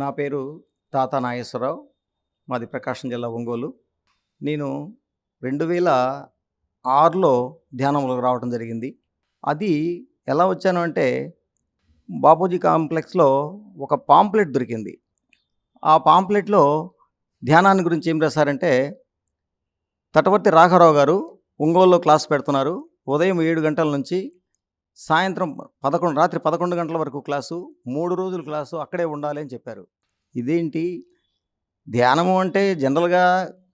నా పేరు తాత నాగేశ్వరరావు. మాది ప్రకాశం జిల్లా ఒంగోలు. నేను రెండు వేల ఆరులో ధ్యానంలోకి రావడం జరిగింది. అది ఎలా వచ్చాను అంటే బాపూజీ కాంప్లెక్స్లో ఒక పాంప్లెట్ దొరికింది. ఆ పాంప్లెట్లో ధ్యానాన్ని గురించి ఏం రాశారంటే తటవర్తి రాఘారావు గారు ఒంగోలులో క్లాస్ పెడుతున్నారు. ఉదయం ఏడు గంటల నుంచి సాయంత్రం పదకొండు రాత్రి పదకొండు గంటల వరకు క్లాసు మూడు రోజులు క్లాసు అక్కడే ఉండాలి అని చెప్పారు. ఇదేంటి? ధ్యానము అంటే జనరల్గా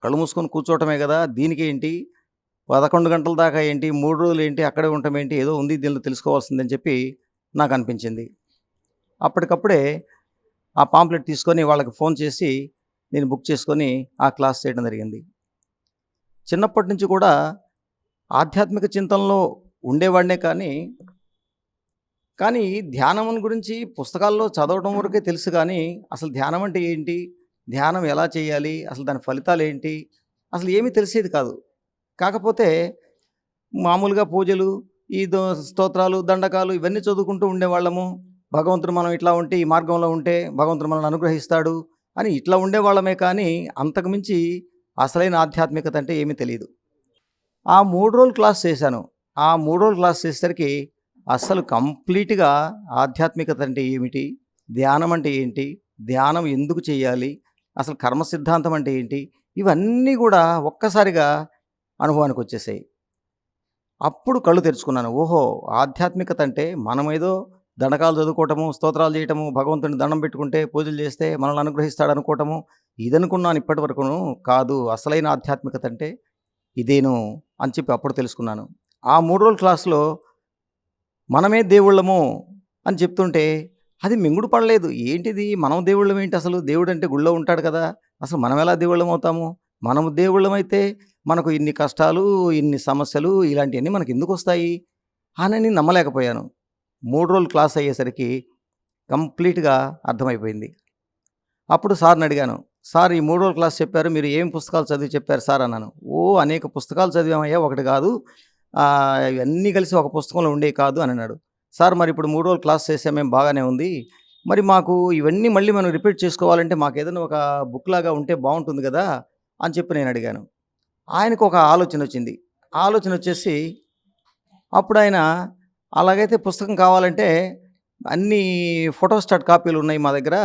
కళ్ళు మూసుకొని కూర్చోవటమే కదా! దీనికి ఏంటి? పదకొండు గంటల దాకా ఏంటి? మూడు రోజులు ఏంటి? అక్కడే ఉండటం ఏంటి? ఏదో ఉంది దీనిలో తెలుసుకోవాల్సిందని చెప్పి నాకు అనిపించింది. అప్పటికప్పుడే ఆ పాంప్లెట్ తీసుకొని వాళ్ళకి ఫోన్ చేసి నేను బుక్ చేసుకొని ఆ క్లాస్ చేయడం జరిగింది. చిన్నప్పటి నుంచి కూడా ఆధ్యాత్మిక చింతనలో ఉండేవాడినే కానీ కానీ ధ్యానం గురించి పుస్తకాల్లో చదవడం వరకే తెలుసు కానీ అసలు ధ్యానం అంటే ఏంటి? ధ్యానం ఎలా చేయాలి? అసలు దాని ఫలితాలు ఏంటి? అసలు ఏమీ తెలిసేది కాదు. కాకపోతే మామూలుగా పూజలు ఈ దో స్తోత్రాలు దండకాలు ఇవన్నీ చదువుకుంటూ ఉండేవాళ్ళము. భగవంతుడు మనం ఇట్లా ఉంటే ఈ మార్గంలో ఉంటే భగవంతుడు మనల్ని అనుగ్రహిస్తాడు అని ఇట్లా ఉండేవాళ్ళమే కానీ అంతకుమించి అసలైన ఆధ్యాత్మికత అంటే ఏమీ తెలియదు. ఆ మూడు రోజులు క్లాస్ చేశాను. ఆ మూడు రోజులు క్లాస్ చేసేసరికి అస్సలు కంప్లీట్గా ఆధ్యాత్మికత అంటే ఏమిటి? ధ్యానం అంటే ఏంటి? ధ్యానం ఎందుకు చేయాలి? అసలు కర్మ సిద్ధాంతం అంటే ఏంటి? ఇవన్నీ కూడా ఒక్కసారిగా అనుభవానికి వచ్చేసాయి. అప్పుడు కళ్ళు తెరుచుకున్నాను. ఓహో! ఆధ్యాత్మికత అంటే మనమేదో దండకాలు చదువుకోవటము స్తోత్రాలు చేయటము భగవంతుని దండం పెట్టుకుంటే పూజలు చేస్తే మనల్ని అనుగ్రహిస్తాడు అనుకోవటము ఇదనుకున్నాను ఇప్పటి వరకును కాదు. అసలైన ఆధ్యాత్మికత అంటే ఇదేను అని చెప్పి అప్పుడు తెలుసుకున్నాను. ఆ మూడు రోజుల క్లాస్లో మనమే దేవుళ్ళము అని చెప్తుంటే అది మింగుడు పడలేదు. ఏంటిది? మనం దేవుళ్ళం ఏంటి అసలు? దేవుడు అంటే గుళ్ళో ఉంటాడు కదా. అసలు మనం ఎలా దేవుళ్ళం అవుతాము? మనము దేవుళ్ళమైతే మనకు ఇన్ని కష్టాలు ఇన్ని సమస్యలు ఇలాంటివన్నీ మనకు ఎందుకు వస్తాయి? అని నమ్మలేకపోయాను. మూడు రోజులు క్లాస్ అయ్యేసరికి కంప్లీట్గా అర్థమైపోయింది. అప్పుడు సార్ని అడిగాను సార్ ఈ మూడు రోజులు క్లాస్ చెప్పారు మీరు ఏం పుస్తకాలు చదివి చెప్పారు సార్? అన్నాను. ఓ అనేక పుస్తకాలు చదివామయ్యా ఒకటి కాదు. ఇవన్నీ కలిసి ఒక పుస్తకంలో ఉండే కాదు అని అన్నాడు. సార్ మరి ఇప్పుడు మూడు రోజులు క్లాస్ చేసామేం బాగానే ఉంది. మరి మాకు ఇవన్నీ మళ్ళీ మనం రిపీట్ చేసుకోవాలంటే మాకు ఏదైనా ఒక బుక్ లాగా ఉంటే బాగుంటుంది కదా అని చెప్పి నేను అడిగాను. ఆయనకు ఒక ఆలోచన వచ్చింది. ఆలోచన వచ్చేసి అప్పుడు ఆయన అలాగైతే పుస్తకం కావాలంటే అన్ని ఫోటోస్టాట్ కాపీలు ఉన్నాయి మా దగ్గర.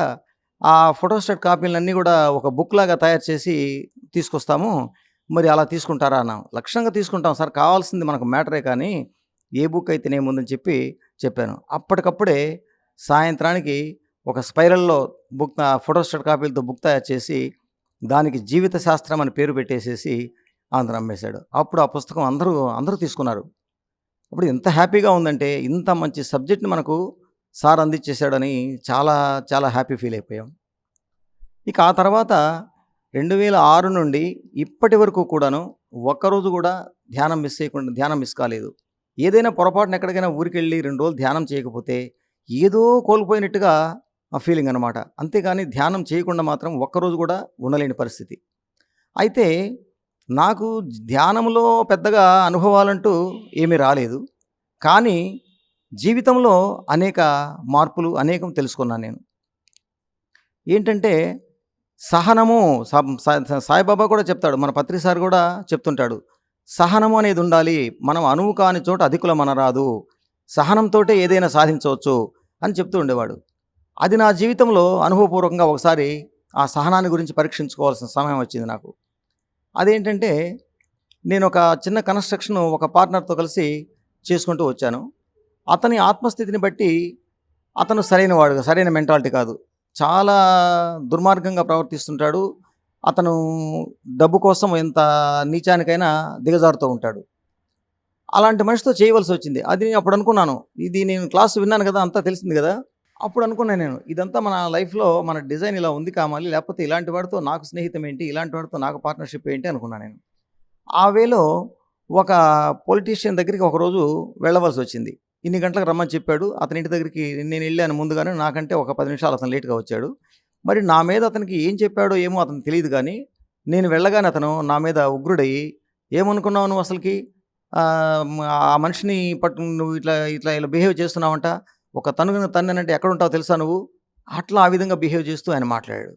ఆ ఫోటోస్టాట్ కాపీలన్నీ కూడా ఒక బుక్ లాగా తయారు చేసి తీసుకొస్తాము. మరి అలా తీసుకుంటారా అన్నాం. లక్ష్యంగా తీసుకుంటాం. సార్ కావాల్సింది మనకు మ్యాటరే కానీ ఏ బుక్ అయితేనేముందని చెప్పి చెప్పాను. అప్పటికప్పుడే సాయంత్రానికి ఒక స్పైరల్లో బుక్ ఫోటోస్టాట్ కాపీలతో బుక్ తయారు చేసి దానికి జీవిత శాస్త్రం అని పేరు పెట్టేసేసి ఆంధ్ర అమ్మేశాడు. అప్పుడు ఆ పుస్తకం అందరూ అందరూ తీసుకున్నారు. అప్పుడు ఎంత హ్యాపీగా ఉందంటే ఇంత మంచి సబ్జెక్ట్ని మనకు సార్ అందించేశాడని చాలా చాలా హ్యాపీ ఫీల్ అయిపోయాం. ఇక ఆ తర్వాత రెండు వేల ఆరు నుండి ఇప్పటి వరకు కూడాను ఒక్కరోజు కూడా ధ్యానం మిస్ చేయకుండా ధ్యానం మిస్ కాలేదు. ఏదైనా పొరపాటున ఎక్కడికైనా ఊరికి వెళ్ళి రెండు రోజులు ధ్యానం చేయకపోతే ఏదో కోల్పోయినట్టుగా ఆ ఫీలింగ్ అనమాట అంతేగాని ధ్యానం చేయకుండా మాత్రం ఒక్కరోజు కూడా ఉండలేని పరిస్థితి. అయితే నాకు ధ్యానంలో పెద్దగా అనుభవాలంటూ ఏమీ రాలేదు. కానీ జీవితంలో అనేక మార్పులు అనేకం తెలుసుకున్నాను నేను. ఏంటంటే సహనము సాయిబాబా కూడా చెప్తాడు మన పత్రిసార్ కూడా చెప్తుంటాడు సహనము అనేది ఉండాలి మనం అనువు కాని చోట అధికుల మనరాదు సహనంతోటే ఏదైనా సాధించవచ్చు అని చెప్తూ ఉండేవాడు. అది నా జీవితంలో అనుభవపూర్వకంగా ఒకసారి ఆ సహనాన్ని గురించి పరీక్షించుకోవాల్సిన సమయం వచ్చింది నాకు. అదేంటంటే నేను ఒక చిన్న కన్స్ట్రక్షన్ ఒక పార్ట్నర్తో కలిసి చేసుకుంటూ వచ్చాను. అతని ఆత్మస్థితిని బట్టి అతను సరైన వాడు సరైన మెంటాలిటీ కాదు. చాలా దుర్మార్గంగా ప్రవర్తిస్తుంటాడు. అతను డబ్బు కోసం ఎంత నీచానికైనా దిగజారుతూ ఉంటాడు. అలాంటి మనిషితో చేయవలసి వచ్చింది. అది నేను అప్పుడు అనుకున్నాను. ఇది నేను క్లాస్ విన్నాను కదా అంతా తెలిసింది కదా. అప్పుడు అనుకున్నాను నేను ఇదంతా మన లైఫ్లో మన డిజైన్ ఇలా ఉంది కామాలి లేకపోతే ఇలాంటి వాడితో నాకు స్నేహితం ఏంటి ఇలాంటి వాడితో నాకు పార్ట్నర్షిప్ ఏంటి అనుకున్నాను నేను. ఆ వేలో ఒక పొలిటీషియన్ దగ్గరికి ఒకరోజు వెళ్ళవలసి వచ్చింది. ఇన్ని గంటలకు రమ్మని చెప్పాడు. అతని ఇంటి దగ్గరికి నేను వెళ్ళాను ముందుగానే. నాకంటే ఒక పది నిమిషాలు అతను లేట్గా వచ్చాడు. మరి నా మీద అతనికి ఏం చెప్పాడో ఏమో అతను తెలియదు కానీ నేను వెళ్ళగానే అతను నా మీద ఉగ్రుడయ్యి ఏమనుకున్నావు నువ్వు అసలుకి? ఆ, మనిషిని పట్టు నువ్వు ఇట్లా ఇట్లా ఇలా బిహేవ్ చేస్తున్నావంట. ఒక తనుగున తన్నంటే ఎక్కడ ఉంటావు తెలుసా నువ్వు? అట్లా ఆ విధంగా బిహేవ్ చేస్తూ ఆయన మాట్లాడాడు.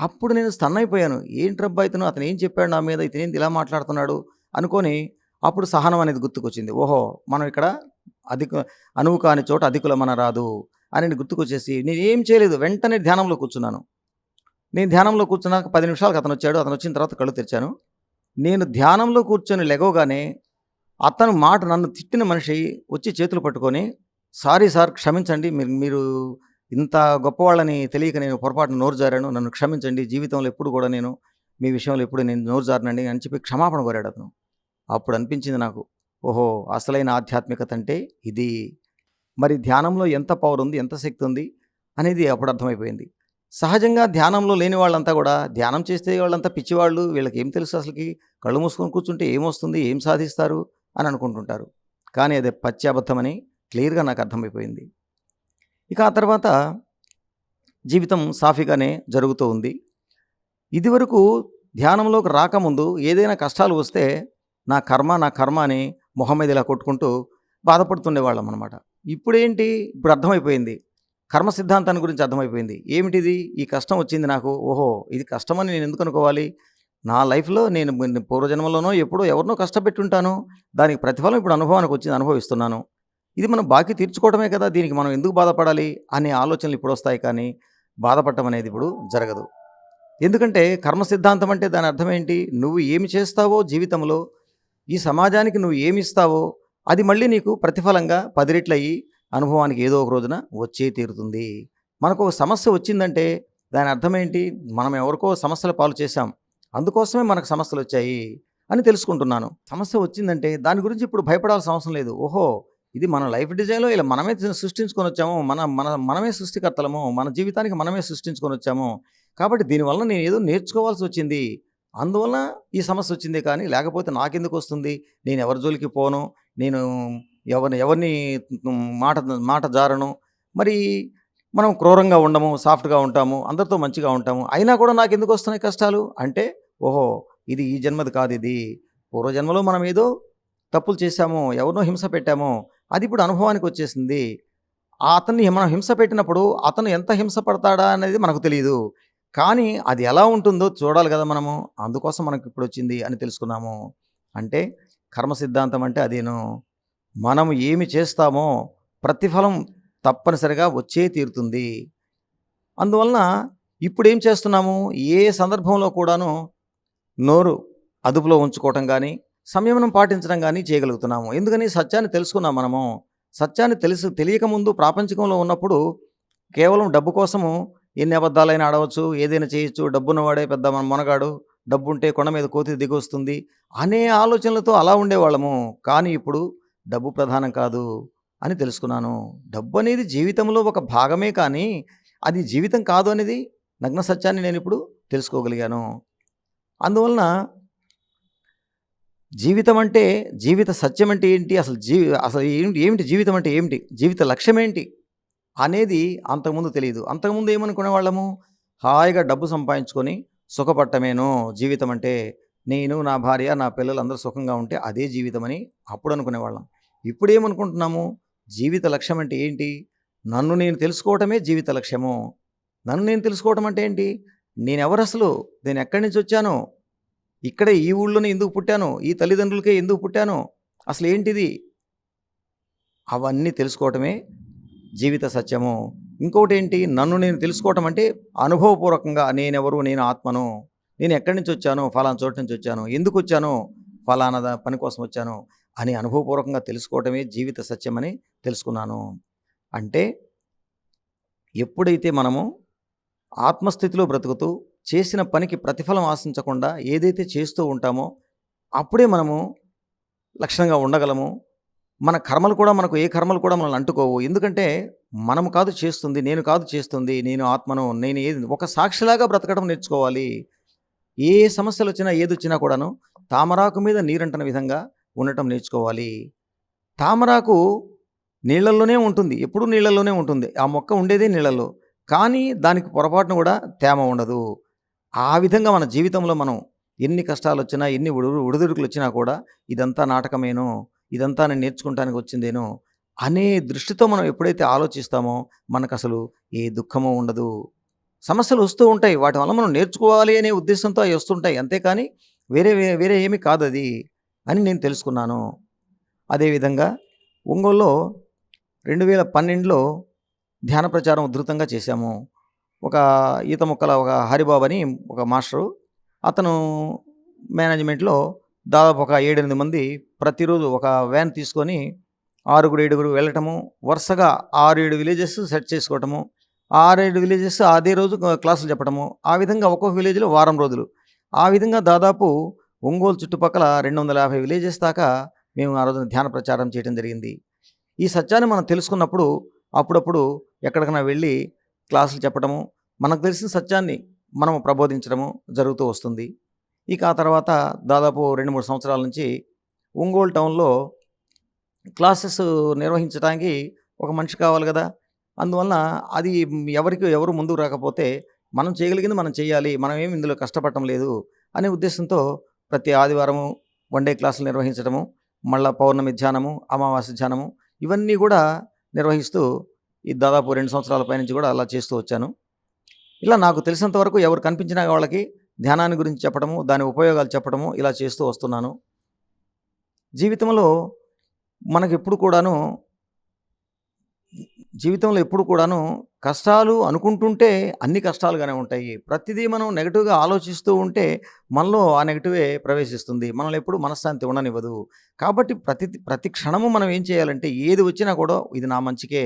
అప్పుడు నేను స్టన్ అయిపోయాను. ఏంట్రబ్బా ఇతను? అతను ఏం చెప్పాడు నా మీద? ఇతనేంది ఇలా మాట్లాడుతున్నాడు? అనుకొని అప్పుడు సహనం అనేది గుర్తుకొచ్చింది. ఓహో! మనం ఇక్కడ అధిక అనువు కాని చోట అధికులమన రాదు అని నేను గుర్తుకొచ్చేసి నేను ఏం చేయలేదు వెంటనే ధ్యానంలో కూర్చున్నాను. నేను ధ్యానంలో కూర్చున్నాక పది నిమిషాలకు అతను వచ్చాడు అతను వచ్చిన తర్వాత కళ్ళు తెరిచాను. నేను ధ్యానంలో కూర్చొని లెగవగానే అతను మాట నన్ను తిట్టిన మనిషి వచ్చి చేతులు పట్టుకొని సారీ సార్ క్షమించండి మీరు మీరు ఇంత గొప్పవాళ్ళని తెలియక నేను పొరపాటున నోరు జారాను నన్ను క్షమించండి జీవితంలో ఎప్పుడు కూడా నేను మీ విషయంలో ఎప్పుడు నేను నోరు జారనండి అని చెప్పి క్షమాపణ కోరాడు అతను. అప్పుడు అనిపించింది నాకు ఓహో అసలైన ఆధ్యాత్మికత అంటే ఇది. మరి ధ్యానంలో ఎంత పవర్ ఉంది ఎంత శక్తి ఉంది అనేది అప్పుడు అర్థమైపోయింది. సహజంగా ధ్యానంలో లేని వాళ్ళంతా కూడా ధ్యానం చేస్తే వాళ్ళంతా పిచ్చివాళ్ళు వీళ్ళకి ఏం తెలుసు అసలుకి? కళ్ళు మూసుకొని కూర్చుంటే ఏమొస్తుంది ఏం సాధిస్తారు అని అనుకుంటుంటారు. కానీ అది పచ్చి అబద్ధమని క్లియర్గా నాకు అర్థమైపోయింది. ఇక ఆ తర్వాత జీవితం సాఫీగానే జరుగుతూ ఉంది. ఇదివరకు ధ్యానంలోకి రాకముందు ఏదైనా కష్టాలు వస్తే నా కర్మ నా కర్మ అని మొహం మీద ఇలా కొట్టుకుంటూ బాధపడుతుండేవాళ్ళం అనమాట ఇప్పుడేంటి? ఇప్పుడు అర్థమైపోయింది. కర్మ సిద్ధాంతాన్ని గురించి అర్థమైపోయింది. ఏమిటిది? ఈ కష్టం వచ్చింది నాకు. ఓహో ఇది కష్టమని నేను ఎందుకు అనుకోవాలి? నా లైఫ్లో నేను పూర్వజన్మలోనో ఎప్పుడో ఎవరినో కష్టపెట్టుంటాను. దానికి ప్రతిఫలం ఇప్పుడు అనుభవానికి వచ్చింది అనుభవిస్తున్నాను. ఇది మనం బాకీ తీర్చుకోవడమే కదా దీనికి మనం ఎందుకు బాధపడాలి అనే ఆలోచనలు ఇప్పుడు వస్తాయి కానీ బాధపడటం అనేది ఇప్పుడు జరగదు. ఎందుకంటే కర్మ సిద్ధాంతం అంటే దాని అర్థం ఏంటి? నువ్వు ఏమి చేస్తావో జీవితంలో ఈ సమాజానికి నువ్వు ఏమిస్తావో అది మళ్ళీ నీకు ప్రతిఫలంగా పది రెట్లయ్యి అనుభవానికి ఏదో ఒక రోజున వచ్చే తీరుతుంది. మనకు ఒక సమస్య వచ్చిందంటే దాని అర్థం ఏంటి? మనం ఎవరికో సమస్యల పాలు చేశాం. అందుకోసమే మనకు సమస్యలు వచ్చాయి అని తెలుసుకుంటున్నాను. సమస్య వచ్చిందంటే దాని గురించి ఇప్పుడు భయపడాల్సిన అవసరం లేదు. ఓహో ఇది మన లైఫ్ డిజైన్లో ఇలా మనమే సృష్టించుకొని వచ్చాము మన మన మనమే సృష్టికర్తలము మన జీవితానికి మనమే సృష్టించుకొని వచ్చాము. కాబట్టి దీనివల్ల నేను ఏదో నేర్చుకోవాల్సి వచ్చింది. అందువల్ల ఈ సమస్య వచ్చింది కానీ లేకపోతే నాకెందుకు వస్తుంది? నేను ఎవరి జోలికి పోను? నేను ఎవరిని ఎవరిని మాట మాట జారను? మరి మనం క్రూరంగా ఉండము సాఫ్ట్గా ఉంటాము అందరితో మంచిగా ఉంటాము అయినా కూడా నాకు ఎందుకు వస్తున్నాయి కష్టాలు? అంటే ఓహో ఇది ఈ జన్మది కాదు ఇది. పూర్వజన్మలో మనం ఏదో తప్పులు చేశాము ఎవరినో హింస పెట్టామో అది ఇప్పుడు అనుభవానికి వచ్చేసింది. ఆ అతన్ని మనం హింస పెట్టినప్పుడు అతను ఎంత హింస పడతాడా అనేది మనకు తెలియదు కానీ అది ఎలా ఉంటుందో చూడాలి కదా మనము. అందుకోసం మనకు ఇప్పుడు వచ్చింది అని తెలుసుకున్నాము. అంటే కర్మ సిద్ధాంతం అంటే అదేను. మనం ఏమి చేస్తామో ప్రతిఫలం తప్పనిసరిగా వచ్చే తీరుతుంది. అందువలన ఇప్పుడు ఏం చేస్తున్నాము? ఏ సందర్భంలో కూడాను నోరు అదుపులో ఉంచుకోవటం కానీ సంయమనం పాటించడం కానీ చేయగలుగుతున్నాము. ఎందుకని? సత్యాన్ని తెలుసుకున్నాం మనము. సత్యాన్ని తెలుసు తెలియకముందు ప్రాపంచికంలో ఉన్నప్పుడు కేవలం డబ్బు కోసము ఎన్ని అబద్ధాలైనా ఆడవచ్చు ఏదైనా చేయొచ్చు డబ్బున్నవాడే పెద్ద మన మొనగాడు డబ్బుంటే కొండ మీద కోతి దిగొస్తుంది అనే ఆలోచనలతో అలా ఉండేవాళ్ళము. కానీ ఇప్పుడు డబ్బు ప్రధానం కాదు అని తెలుసుకున్నాను. డబ్బు అనేది జీవితంలో ఒక భాగమే కానీ అది జీవితం కాదు అనేది నగ్న సత్యాన్ని నేను ఇప్పుడు తెలుసుకోగలిగాను. అందువలన జీవితం అంటే జీవిత సత్యం అంటే ఏంటి? అసలు జీవి అసలు ఏమిటి ఏమిటి జీవితం అంటే ఏమిటి? జీవిత లక్ష్యం ఏంటి? అనేది అంతకుముందు తెలియదు. అంతకుముందు ఏమనుకునే వాళ్ళము? హాయిగా డబ్బు సంపాదించుకొని సుఖపట్టమేను జీవితం అంటే నేను నా భార్య నా పిల్లలు అందరూ సుఖంగా ఉంటే అదే జీవితం అని అప్పుడు అనుకునేవాళ్ళం ఇప్పుడు ఏమనుకుంటున్నాము? జీవిత లక్ష్యం అంటే ఏంటి? నన్ను నేను తెలుసుకోవటమే జీవిత లక్ష్యము. నన్ను నేను తెలుసుకోవటం అంటే ఏంటి? నేను ఎవరు అసలు? నేను ఎక్కడి నుంచి వచ్చాను? ఇక్కడే ఈ ఊళ్ళోనే ఎందుకు పుట్టాను? ఈ తల్లిదండ్రులకే ఎందుకు పుట్టాను? అసలు ఏంటిది? అవన్నీ తెలుసుకోవటమే జీవిత సత్యము. ఇంకోటి ఏంటి నన్ను నేను తెలుసుకోవటం అంటే అనుభవపూర్వకంగా నేనెవరు? నేను ఆత్మను. నేను ఎక్కడి నుంచి వచ్చాను? ఫలానా చోటు నుంచి వచ్చాను. ఎందుకు వచ్చాను? ఫలానా పని కోసం వచ్చాను అని అనుభవపూర్వకంగా తెలుసుకోవటమే జీవిత సత్యమని తెలుసుకున్నాను. అంటే ఎప్పుడైతే మనము ఆత్మస్థితిలో బ్రతుకుతూ చేసిన పనికి ప్రతిఫలం ఆశించకుండా ఏదైతే చేస్తూ ఉంటామో అప్పుడే మనము లక్షణంగా ఉండగలము. మన కర్మలు కూడా మనకు ఏ కర్మలు కూడా మనల్ని అంటుకోవు. ఎందుకంటే మనము కాదు చేస్తుంది నేను కాదు చేస్తుంది నేను ఆత్మను నేను ఏది ఒక సాక్షిలాగా బ్రతకడం నేర్చుకోవాలి. ఏ సమస్యలు వచ్చినా ఏది వచ్చినా కూడాను తామరాకు మీద నీరంటన విధంగా ఉండటం నేర్చుకోవాలి. తామరాకు నీళ్ళల్లోనే ఉంటుంది ఎప్పుడూ నీళ్ళల్లోనే ఉంటుంది. ఆ మొక్క ఉండేదే నీళ్ళల్లో. కానీ దానికి పొరపాటున కూడా తేమ ఉండదు. ఆ విధంగా మన జీవితంలో మనం ఎన్ని కష్టాలు వచ్చినా ఎన్ని ఉడు ఉడుదుడుకులు వచ్చినా కూడా ఇదంతా నాటకమేనో. ఇదంతా నేను నేర్చుకుంటానికి వచ్చిందేనో అనే దృష్టితో మనం ఎప్పుడైతే ఆలోచిస్తామో మనకు అసలు ఏ దుఃఖము ఉండదు. సమస్యలు వస్తూ ఉంటాయి. వాటి వల్ల మనం నేర్చుకోవాలి అనే ఉద్దేశంతో అవి వస్తుంటాయి. అంతేకాని వేరే వేరే వేరే ఏమి అది అని నేను తెలుసుకున్నాను. అదేవిధంగా ఒంగోలులో 2012లో ధ్యాన ప్రచారం ఉధృతంగా చేశాము. ఒక ఈత మొక్కల ఒక హరిబాబు అని ఒక మాస్టరు. అతను మేనేజ్మెంట్‌లో దాదాపు ఒక 7, 8 మంది ప్రతిరోజు ఒక వ్యాన్ తీసుకొని ఆరుగురు, ఏడుగురు వెళ్ళటము. వరుసగా 6, 7 విలేజెస్ సెట్ చేసుకోవటము. 6, 7 విలేజెస్ అదే రోజు క్లాసులు చెప్పటము. ఆ విధంగా ఒక్కొక్క విలేజ్‌లో వారం రోజులు. ఆ విధంగా దాదాపు ఒంగోలు చుట్టుపక్కల 250 విలేజెస్ దాకా మేము ఆ రోజున ధ్యాన ప్రచారం చేయడం జరిగింది. ఈ సత్యాన్ని మనం తెలుసుకున్నప్పుడు అప్పుడప్పుడు ఎక్కడికైనా వెళ్ళి క్లాసులు చెప్పటము, మనకు తెలిసిన సత్యాన్ని మనం ప్రబోధించడము జరుగుతూ వస్తుంది. ఇక ఆ తర్వాత దాదాపు 2, 3 సంవత్సరాల నుంచి ఒంగోలు టౌన్‌లో క్లాసెస్ నిర్వహించటానికి ఒక మనిషి కావాలి కదా అందువలన అది ఎవరికి ఎవరు ముందుకు రాకపోతే మనం చేయగలిగింది మనం చేయాలి. మనం ఏమి ఇందులో కష్టపడటం లేదు అనే ఉద్దేశంతో ప్రతి ఆదివారము వన్ డే క్లాసులు నిర్వహించడము, మళ్ళా పౌర్ణమి ధ్యానము, అమావాస్య ధ్యానము ఇవన్నీ కూడా నిర్వహిస్తూ ఈ దాదాపు రెండు సంవత్సరాల పైనుంచి కూడా అలా చేస్తూ వచ్చాను. ఇలా నాకు తెలిసినంత వరకు ఎవరు కనిపించినా వాళ్ళకి ధ్యానాన్ని గురించి చెప్పడము, దాని ఉపయోగాలు చెప్పడము ఇలా చేస్తూ వస్తున్నాను. జీవితంలో మనకెప్పుడు కూడాను జీవితంలో ఎప్పుడు కూడాను కష్టాలు అనుకుంటుంటే అన్ని కష్టాలుగానే ఉంటాయి. ప్రతిదీ మనం నెగిటివ్గా ఆలోచిస్తూ ఉంటే మనలో ఆ నెగిటివే ప్రవేశిస్తుంది. మనల్ని ఎప్పుడు మనశ్శాంతి ఉండనివ్వదు. కాబట్టి ప్రతి ప్రతి క్షణము మనం ఏం చేయాలంటే ఏది వచ్చినా కూడా ఇది నా మంచికే,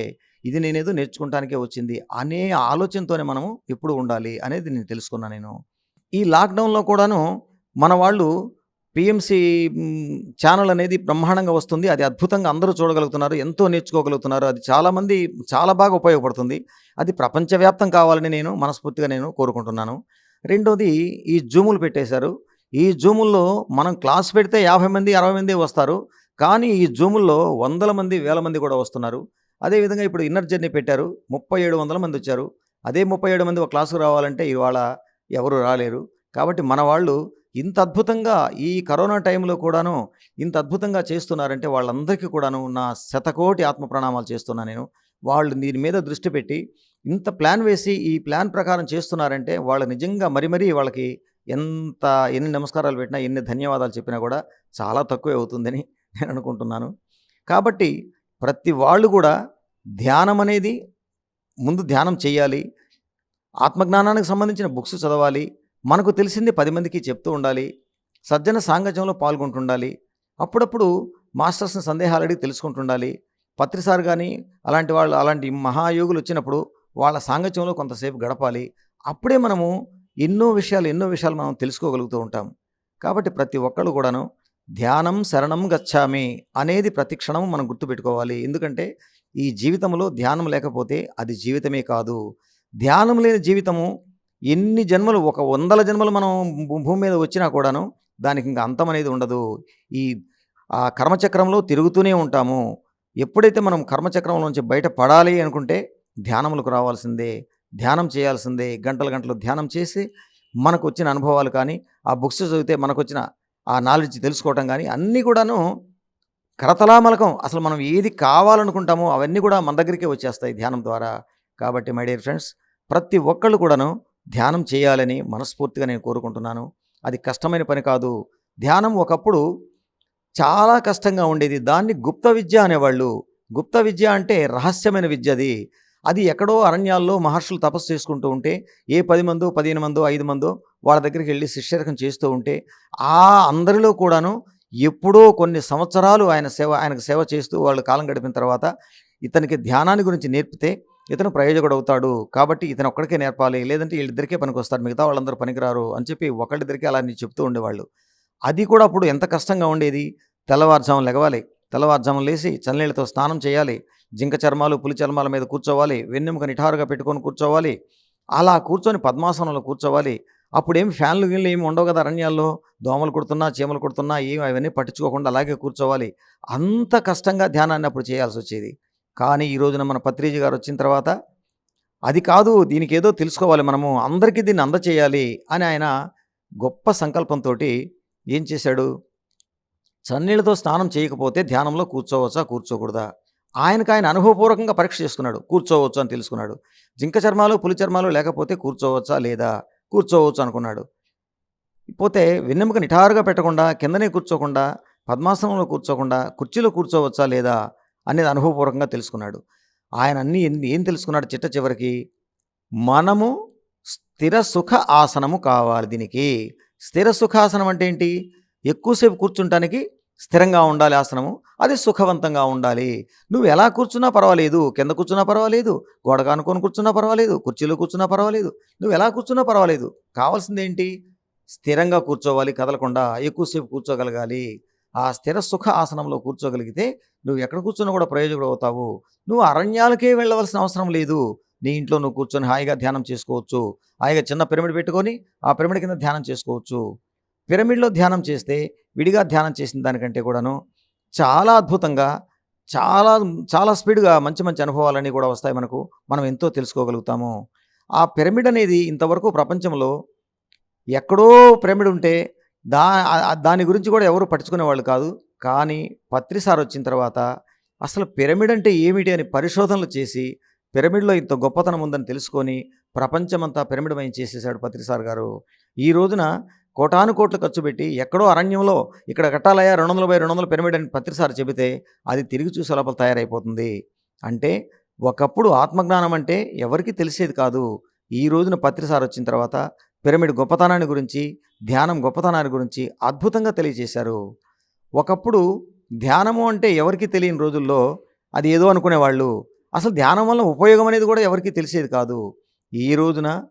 ఇది నేనేదో నేర్చుకుంటానికే వచ్చింది అనే ఆలోచనతోనే మనము ఎప్పుడు ఉండాలి అనేది నేను తెలుసుకున్నాను నేను. ఈ లాక్‌డౌన్‌లో కూడాను మన వాళ్ళు పిఎంసి ఛానల్ అనేది బ్రహ్మాండంగా వస్తుంది. అది అద్భుతంగా అందరూ చూడగలుగుతున్నారు. ఎంతో నేర్చుకోగలుగుతున్నారు. అది చాలామంది చాలా బాగా ఉపయోగపడుతుంది. అది ప్రపంచవ్యాప్తం కావాలని నేను మనస్ఫూర్తిగా నేను కోరుకుంటున్నాను. రెండోది ఈ జూములు పెట్టేశారు. ఈ జూముల్లో మనం క్లాస్ పెడితే 50 మంది, అరవై మంది వస్తారు. కానీ ఈ జూముల్లో వందల మంది, వేల మంది కూడా వస్తున్నారు. అదేవిధంగా ఇప్పుడు ఇన్నర్ జర్నీ పెట్టారు. 3700 మంది వచ్చారు. అదే 37 మంది ఒక క్లాస్‌కి రావాలంటే ఇవాళ ఎవరు రాలేరు. కాబట్టి మన వాళ్ళు ఇంత అద్భుతంగా ఈ కరోనా టైంలో కూడాను ఇంత అద్భుతంగా చేస్తున్నారంటే వాళ్ళందరికీ కూడాను నా శతకోటి ఆత్మ ప్రణామాలు చేస్తున్నా నేను. వాళ్ళు దీని మీద దృష్టి పెట్టి ఇంత ప్లాన్ వేసి ఈ ప్లాన్ ప్రకారం చేస్తున్నారంటే వాళ్ళు నిజంగా మరి మరీ వాళ్ళకి ఎంత ఎన్ని నమస్కారాలు పెట్టినా, ఎన్ని ధన్యవాదాలు చెప్పినా కూడా చాలా తక్కువే అవుతుందని నేను అనుకుంటున్నాను. కాబట్టి ప్రతి వాళ్ళు కూడా ధ్యానం అనేది ముందు ధ్యానం చేయాలి. ఆత్మజ్ఞానానికి సంబంధించిన బుక్స్ చదవాలి. మనకు తెలిసింది పది మందికి చెప్తూ ఉండాలి. సజ్జన సాంగత్యంలో పాల్గొంటుండాలి. అప్పుడప్పుడు మాస్టర్స్‌ని సందేహాలు అడిగి తెలుసుకుంటుండాలి. పత్రి కానీ అలాంటి వాళ్ళు అలాంటి మహాయోగులు వచ్చినప్పుడు వాళ్ళ సాంగత్యంలో కొంతసేపు గడపాలి. అప్పుడే మనము ఎన్నో విషయాలు, ఎన్నో విషయాలు మనం తెలుసుకోగలుగుతూ ఉంటాం. కాబట్టి ప్రతి ఒక్కళ్ళు కూడాను ధ్యానం శరణం గచ్ఛామి అనేది ప్రతి క్షణము మనం గుర్తుపెట్టుకోవాలి. ఎందుకంటే ఈ జీవితంలో ధ్యానం లేకపోతే అది జీవితమే కాదు. ధ్యానం లేని జీవితము ఎన్ని జన్మలు ఒక వందల జన్మలు మనం భూమి మీద వచ్చినా కూడాను దానికి ఇంకా అంతం అనేది ఉండదు. ఈ ఆ కర్మచక్రంలో తిరుగుతూనే ఉంటాము. ఎప్పుడైతే మనం కర్మచక్రంలోంచి బయట పడాలి అనుకుంటే ధ్యానములకు రావాల్సిందే. ధ్యానం చేయాల్సిందే. గంటలు గంటలు ధ్యానం చేసి మనకు వచ్చిన అనుభవాలు కానీ, ఆ బుక్స్ చదివితే మనకొచ్చిన ఆ నాలెడ్జ్ తెలుసుకోవటం కానీ అన్నీ కూడాను కరతలామలకం. అసలు మనం ఏది కావాలనుకుంటామో అవన్నీ కూడా మన దగ్గరికే వచ్చేస్తాయి ధ్యానం ద్వారా. కాబట్టి మై డియర్ ఫ్రెండ్స్ ప్రతి ఒక్కళ్ళు కూడాను ధ్యానం చేయాలని మనస్ఫూర్తిగా నేను కోరుకుంటున్నాను. అది కష్టమైన పని కాదు. ధ్యానం ఒకప్పుడు చాలా కష్టంగా ఉండేది. దాన్ని గుప్త విద్య అనేవాళ్ళు. గుప్త విద్య అంటే రహస్యమైన విద్య అది. అది ఎక్కడో అరణ్యాల్లో మహర్షులు తపస్సు చేసుకుంటూ ఉంటే ఏ పది మందో, 15 మందో, ఐదు మందో వాళ్ళ దగ్గరికి వెళ్ళి శిష్యరకం చేస్తూ ఉంటే ఆ అందరిలో కూడాను ఎప్పుడో కొన్ని సంవత్సరాలు ఆయన సేవ ఆయనకు సేవ చేస్తూ వాళ్ళు కాలం గడిపిన తర్వాత ఇతనికి ధ్యానాన్ని గురించి నేర్పితే ఇతను ప్రయోజకుడవుతాడు. కాబట్టి ఇతను ఒక్కడికే నేర్పాలి. లేదంటే వీళ్ళిద్దరికే పనికొస్తారు. మిగతా వాళ్ళందరూ పనికిరారు అని చెప్పి ఒకళ్ళిద్దరికీ అలా చెప్తూ ఉండేవాళ్ళు. అది కూడా అప్పుడు ఎంత కష్టంగా ఉండేది. తెల్లవారుజాము లెగవాలి. తెల్లవారుజాము లేచి చల్లనీళ్ళతో స్నానం చేయాలి. జింక చర్మాలు, పులి చర్మాల మీద కూర్చోవాలి. వెన్నెముక నిఠారుగా పెట్టుకొని కూర్చోవాలి. అలా కూర్చొని పద్మాసనంలో కూర్చోవాలి. అప్పుడేమి ఫ్యాన్లు గిన్లు ఏమి ఉండవు కదా అరణ్యాల్లో. దోమలు కుడుతున్నా, చీమలు కుడుతున్నా ఏమి అవన్నీ పట్టించుకోకుండా అలాగే కూర్చోవాలి. అంత కష్టంగా ధ్యానాన్ని అప్పుడు చేయాల్సి వచ్చేది కానీ ఈ రోజున మన పత్రిజీ గారు వచ్చిన తర్వాత అది కాదు దీనికి ఏదో తెలుసుకోవాలి మనము. అందరికీ దీన్ని అందచేయాలి అని ఆయన గొప్ప సంకల్పంతో ఏం చేశాడు? చన్నీళ్ళతో స్నానం చేయకపోతే ధ్యానంలో కూర్చోవచ్చా? కూర్చోకూడదా? ఆయనకు ఆయన అనుభవపూర్వకంగా పరీక్ష చేసుకున్నాడు కూర్చోవచ్చు అని తెలుసుకున్నాడు జింక చర్మాలు పులి చర్మాలు లేకపోతే కూర్చోవచ్చా లేదా కూర్చోవచ్చు అనుకున్నాడు పోతే వెన్నెముక నిటారుగా పెట్టకుండా కిందనే కూర్చోకుండా పద్మాసనంలో కూర్చోకుండా కుర్చీలో కూర్చోవచ్చా లేదా అనేది అనుభవపూర్వకంగా తెలుసుకున్నాడు. ఆయన అన్ని ఏం తెలుసుకున్నాడు చిట్ట చివరికి? మనము స్థిర సుఖ ఆసనము కావాలి దీనికి. స్థిర సుఖాసనం అంటే ఏంటి? ఎక్కువసేపు కూర్చుంటానికి స్థిరంగా ఉండాలి ఆసనము అది సుఖవంతంగా ఉండాలి. నువ్వు ఎలా కూర్చున్నా పర్వాలేదు కింద కూర్చున్నా పర్వాలేదు గోడగా అనుకొని కూర్చున్నా పర్వాలేదు కుర్చీలో కూర్చున్నా పర్వాలేదు నువ్వు ఎలా కూర్చున్నా పర్వాలేదు. కావాల్సింది ఏంటి స్థిరంగా కూర్చోవాలి కదలకుండా ఎక్కువసేపు కూర్చోగలగాలి. ఆ స్థిర సుఖ ఆసనంలో కూర్చోగలిగితే నువ్వు ఎక్కడ కూర్చున్నా కూడా ప్రయోజకుడు అవుతావు. నువ్వు అరణ్యాలకే వెళ్ళవలసిన అవసరం లేదు. నీ ఇంట్లో నువ్వు కూర్చొని హాయిగా ధ్యానం చేసుకోవచ్చు. హాయిగా చిన్న పిరమిడ్ పెట్టుకొని ఆ పిరమిడ్ కింద ధ్యానం చేసుకోవచ్చు. పిరమిడ్లో ధ్యానం చేస్తే విడిగా ధ్యానం చేసిన దానికంటే కూడాను చాలా అద్భుతంగా చాలా చాలా స్పీడ్గా మంచి మంచి అనుభవాలన్నీ కూడా వస్తాయి మనకు. మనం ఎంతో తెలుసుకోగలుగుతాము. ఆ పిరమిడ్ అనేది ఇంతవరకు ప్రపంచంలో ఎక్కడో పిరమిడ్ ఉంటే దా దాని గురించి కూడా ఎవరు పట్టించుకునేవాళ్ళు కాదు. కానీ పత్రిసార్ వచ్చిన తర్వాత అసలు పిరమిడ్ అంటే ఏమిటి అని పరిశోధనలు చేసి పిరమిడ్లో ఇంత గొప్పతనం ఉందని తెలుసుకొని ప్రపంచమంతా పిరమిడ్మయం చేసేసాడు పత్రిసార్ గారు. ఈ రోజున కోటాను కోట్లు ఖర్చు పెట్టి ఎక్కడో అరణ్యంలో ఇక్కడ కట్టాలయ్యా రెండు వందల బై రెండు వందల పిరమిడ్ అని పత్రిసార్ చెబితే అది తిరిగి చూసే లోపల తయారైపోతుంది. అంటే ఒకప్పుడు ఆత్మజ్ఞానం అంటే ఎవరికీ తెలిసేది కాదు. ఈ రోజున పత్రిసార్ వచ్చిన తర్వాత పిరమిడ్ గొప్పతనాన్ని గురించి ధ్యానం గొప్పతనాన్ని గురించి అద్భుతంగా తెలియజేశారు. ఒకప్పుడు ధ్యానము అంటే ఎవరికి తెలియని రోజుల్లో అది ఏదో అనుకునేవాళ్ళు. అసలు ధ్యానం వల్ల ఉపయోగం అనేది కూడా ఎవరికీ తెలిసేది కాదు. ఈ రోజున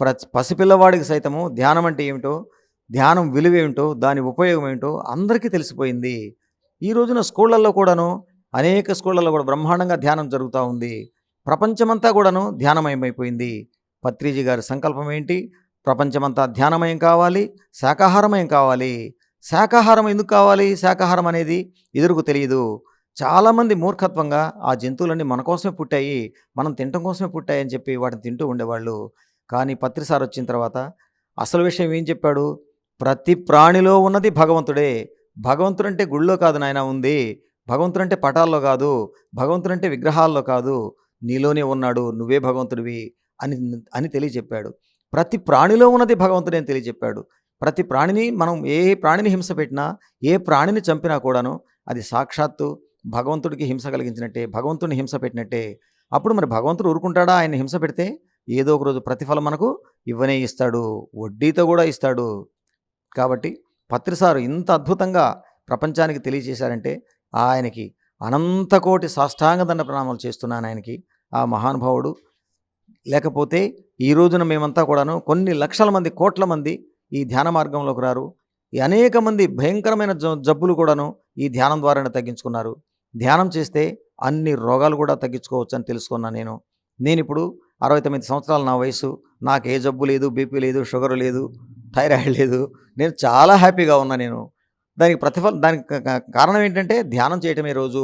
ప్ర పసిపిల్లవాడికి సైతము ధ్యానం అంటే ఏమిటో ధ్యానం విలువ ఏమిటో దాని ఉపయోగం ఏమిటో అందరికీ తెలిసిపోయింది. ఈ రోజున స్కూళ్ళల్లో కూడాను అనేక స్కూళ్ళల్లో కూడా బ్రహ్మాండంగా ధ్యానం జరుగుతూ ఉంది. ప్రపంచమంతా కూడాను ధ్యానమయమైపోయింది. పత్రిజీ గారి సంకల్పం ఏంటి? ప్రపంచమంతా ధ్యానమయం కావాలి శాకాహారమయం కావాలి. శాకాహారం ఎందుకు కావాలి? శాకాహారం అనేది ఎదురుకు తెలియదు చాలామంది మూర్ఖత్వంగా ఆ జంతువులన్నీ మన కోసమే పుట్టాయి మనం తినటం కోసమే పుట్టాయి అని చెప్పి వాటిని తింటూ ఉండేవాళ్ళు. కానీ పత్రిసార్ వచ్చిన తర్వాత అసలు విషయం ఏం చెప్పాడు? ప్రతి ప్రాణిలో ఉన్నది భగవంతుడే. భగవంతుడు అంటే గుళ్ళో కాదు నాయన ఉంది. భగవంతుడు అంటే పటాల్లో కాదు. భగవంతుడు అంటే విగ్రహాల్లో కాదు. నీలోనే ఉన్నాడు. నువ్వే భగవంతుడివి అని అని తెలియజెప్పాడు. ప్రతి ప్రాణిలో ఉన్నది భగవంతుడే అని తెలియజెప్పాడు. ప్రతి ప్రాణిని మనం ఏ ప్రాణిని హింస పెట్టినా ఏ ప్రాణిని చంపినా కూడాను అది సాక్షాత్తు భగవంతుడికి హింస కలిగించినట్టే భగవంతుడిని హింస పెట్టినట్టే. అప్పుడు మరి భగవంతుడు ఊరుకుంటాడా? ఆయన హింస పెడితే ఏదో ఒక రోజు ప్రతిఫలం మనకు ఇవ్వనే ఇస్తాడు వడ్డీతో కూడా ఇస్తాడు. కాబట్టి పత్రిసారు ఇంత అద్భుతంగా ప్రపంచానికి తెలియజేశారంటే ఆయనకి అనంతకోటి సాష్టాంగ దండ ప్రణామాలు చేస్తున్నాను ఆయనకి. ఆ మహానుభావుడు లేకపోతే ఈ రోజున మేమంతా కూడాను కొన్ని లక్షల మంది కోట్ల మంది ఈ ధ్యాన మార్గంలోకి రారు. ఈ అనేక మంది భయంకరమైన జ జబ్బులు కూడాను ఈ ధ్యానం ద్వారానే తగ్గించుకున్నారు. ధ్యానం చేస్తే అన్ని రోగాలు కూడా తగ్గించుకోవచ్చు అని తెలుసుకున్నాను నేను. నేను ఇప్పుడు అరవై తొమ్మిది సంవత్సరాలు నా వయసు. నాకు ఏ జబ్బు లేదు బీపీ లేదు షుగర్ లేదు థైరాయిడ్ లేదు. నేను చాలా హ్యాపీగా ఉన్నా నేను. దానికి ప్రతిఫలం దానికి కారణం ఏంటంటే ధ్యానం చేయటమే రోజు.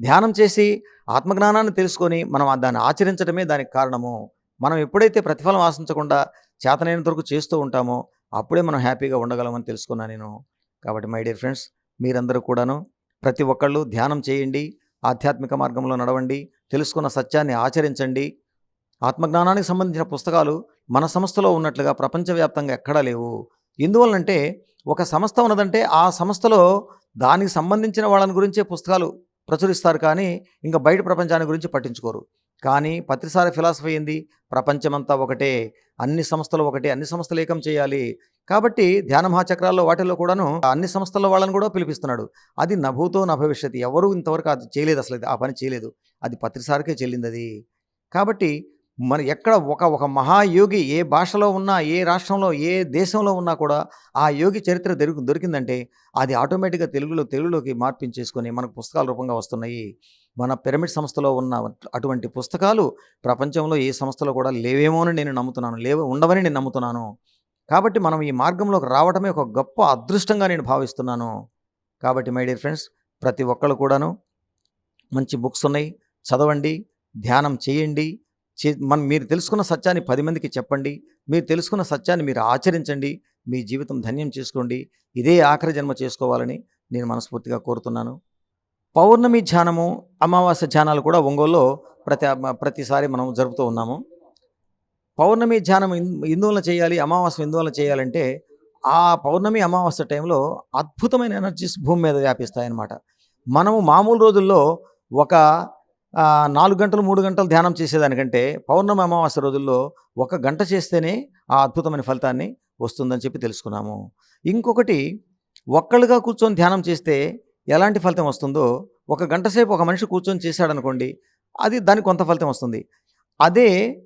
ధ్యానం చేసి ఆత్మజ్ఞానాన్ని తెలుసుకొని మనం దాన్ని ఆచరించడమే దానికి కారణము. మనం ఎప్పుడైతే ప్రతిఫలం ఆశించకుండా చేతనైనంత వరకు చేస్తూ ఉంటామో అప్పుడే మనం హ్యాపీగా ఉండగలమని తెలుసుకున్నాను నేను. కాబట్టి మై డియర్ ఫ్రెండ్స్ మీరందరూ కూడాను ప్రతి ఒక్కళ్ళు ధ్యానం చేయండి ఆధ్యాత్మిక మార్గంలో నడవండి తెలుసుకున్న సత్యాన్ని ఆచరించండి. ఆత్మజ్ఞానానికి సంబంధించిన పుస్తకాలు మన సంస్థలో ఉన్నట్లుగా ప్రపంచవ్యాప్తంగా ఎక్కడా లేవు. ఎందువల్లంటే ఒక సంస్థ ఉన్నదంటే ఆ సంస్థలో దానికి సంబంధించిన వాళ్ళని గురించే పుస్తకాలు ప్రచురిస్తారు కానీ ఇంకా బయట ప్రపంచాన్ని గురించి పట్టించుకోరు. కానీ పత్రిసార ఫిలాసఫీ ఏంది? ప్రపంచమంతా ఒకటే అన్ని సంస్థలు ఒకటే అన్ని సంస్థలు ఏకం చేయాలి. కాబట్టి ధ్యాన మహాచక్రాల్లో వాటిల్లో కూడాను అన్ని సంస్థల వాళ్ళని కూడా పిలిపిస్తున్నాడు. అది నభూతో నభవిష్యత్. భవిష్యత్తు ఎవరు ఇంతవరకు అది చేయలేదు అసలు. ఆ పని చేయలేదు. అది పత్రిసారికే చెల్లింది అది కాబట్టి మన ఎక్కడ ఒక ఒక మహాయోగి ఏ భాషలో ఉన్నా ఏ రాష్ట్రంలో ఏ దేశంలో ఉన్నా కూడా ఆ యోగి చరిత్ర దొరికి దొరికిందంటే అది ఆటోమేటిక్గా తెలుగులో తెలుగులోకి మార్పించేసుకొని మనకు పుస్తకాల రూపంగా వస్తున్నాయి. మన పిరమిడ్ సంస్థలో ఉన్న అటువంటి పుస్తకాలు ప్రపంచంలో ఏ సంస్థలో కూడా లేవేమో అని నేను నమ్ముతున్నాను. లేవ ఉండవని నేను నమ్ముతున్నాను. కాబట్టి మనం ఈ మార్గంలోకి రావడమే ఒక గొప్ప అదృష్టంగా నేను భావిస్తున్నాను. కాబట్టి మై డియర్ ఫ్రెండ్స్ ప్రతి ఒక్కళ్ళు కూడాను మంచి బుక్స్ ఉన్నాయి. చదవండి ధ్యానం చేయండి. మన మీరు తెలుసుకున్న సత్యాన్ని పది మందికి చెప్పండి. మీరు తెలుసుకున్న సత్యాన్ని మీరు ఆచరించండి. మీ జీవితం ధన్యం చేసుకోండి. ఇదే ఆఖరి జన్మ చేసుకోవాలని నేను మనస్ఫూర్తిగా కోరుతున్నాను. పౌర్ణమి ధ్యానము అమావాస్య ధ్యానాలు కూడా ఒంగోలులో ప్రతి ప్రతిసారి మనం జరుపుతూ ఉన్నాము. పౌర్ణమి ధ్యానం ఎందు- చేయాలి అమావాస్య ఎందువల్ల చేయాలంటే ఆ పౌర్ణమి అమావాస్య టైంలో అద్భుతమైన ఎనర్జీస్ భూమి మీద వ్యాపిస్తాయన్నమాట. మనము మామూలు రోజుల్లో ఒక నాలుగు గంటలు మూడు గంటలు ధ్యానం చేసేదానికంటే పౌర్ణమి అమావాస్య రోజుల్లో ఒక గంట చేస్తేనే ఆ అద్భుతమైన ఫలితాన్ని వస్తుందని చెప్పి తెలుసుకున్నాము. ఇంకొకటి ఒక్కళ్ళుగా కూర్చొని ధ్యానం చేస్తే ఎలాంటి ఫలితం వస్తుందో ఒక గంట సేపు ఒక మనిషి కూర్చొని చేశాడనుకోండి అది దానికి కొంత ఫలితం వస్తుంది. అదే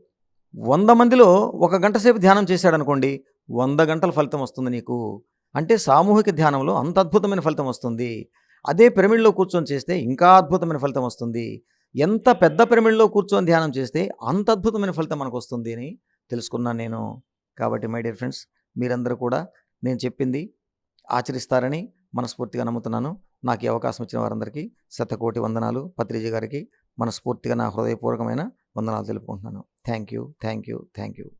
వంద మందిలో ఒక గంట సేపు ధ్యానం చేశాడనుకోండి వంద గంటల ఫలితం వస్తుంది నీకు. అంటే సామూహిక ధ్యానంలో అంత అద్భుతమైన ఫలితం వస్తుంది. అదే పిరమిడ్లో కూర్చొని చేస్తే ఇంకా అద్భుతమైన ఫలితం వస్తుంది. ఎంత పెద్ద పిరమిడ్లో కూర్చొని ధ్యానం చేస్తే అంత అద్భుతమైన ఫలితం మనకు వస్తుంది అని తెలుసుకున్నాను నేను. కాబట్టి మై డియర్ ఫ్రెండ్స్ మీరందరూ కూడా నేను చెప్పింది ఆచరిస్తారని మనస్ఫూర్తిగా నమ్ముతున్నాను. నాకు ఈ అవకాశం ఇచ్చిన వారందరికీ శతకోటి వందనాలు. పత్రిజీ గారికి మనస్ఫూర్తిగా నా హృదయపూర్వకమైన వందనాలు తెలుపుకుంటున్నాను. Thank you thank you thank you.